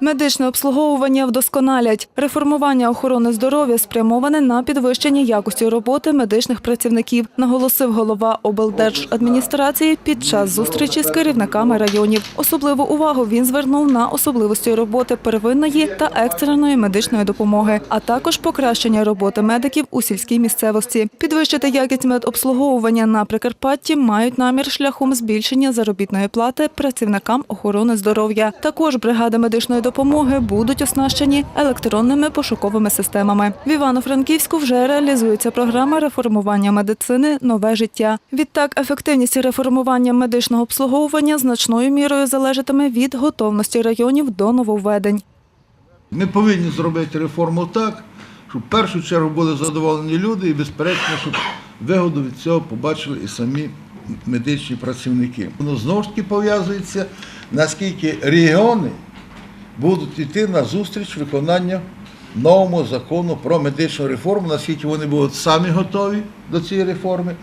Медичне обслуговування вдосконалять. Реформування охорони здоров'я спрямоване на підвищення якості роботи медичних працівників, наголосив голова облдержадміністрації під час зустрічі з керівниками районів. Особливу увагу він звернув на особливості роботи первинної та екстреної медичної допомоги, а також покращення роботи медиків у сільській місцевості. Підвищити якість медобслуговування на Прикарпатті мають намір шляхом збільшення заробітної плати працівникам охорони здоров'я. Також бригади медичної допомоги будуть оснащені електронними пошуковими системами. В Івано-Франківську вже реалізується програма реформування медицини Нове життя. Відтак, ефективність реформування медичного обслуговування значною мірою залежатиме від готовності районів до нововведень. Ми повинні зробити реформу так, щоб в першу чергу були задоволені люди і, безперечно, щоб вигоду від цього побачили і самі медичні працівники. Воно знову ж таки пов'язується, наскільки регіони будуть йти на зустріч виконання новому закону про медичну реформу, наскільки вони будуть самі готові до цієї реформи.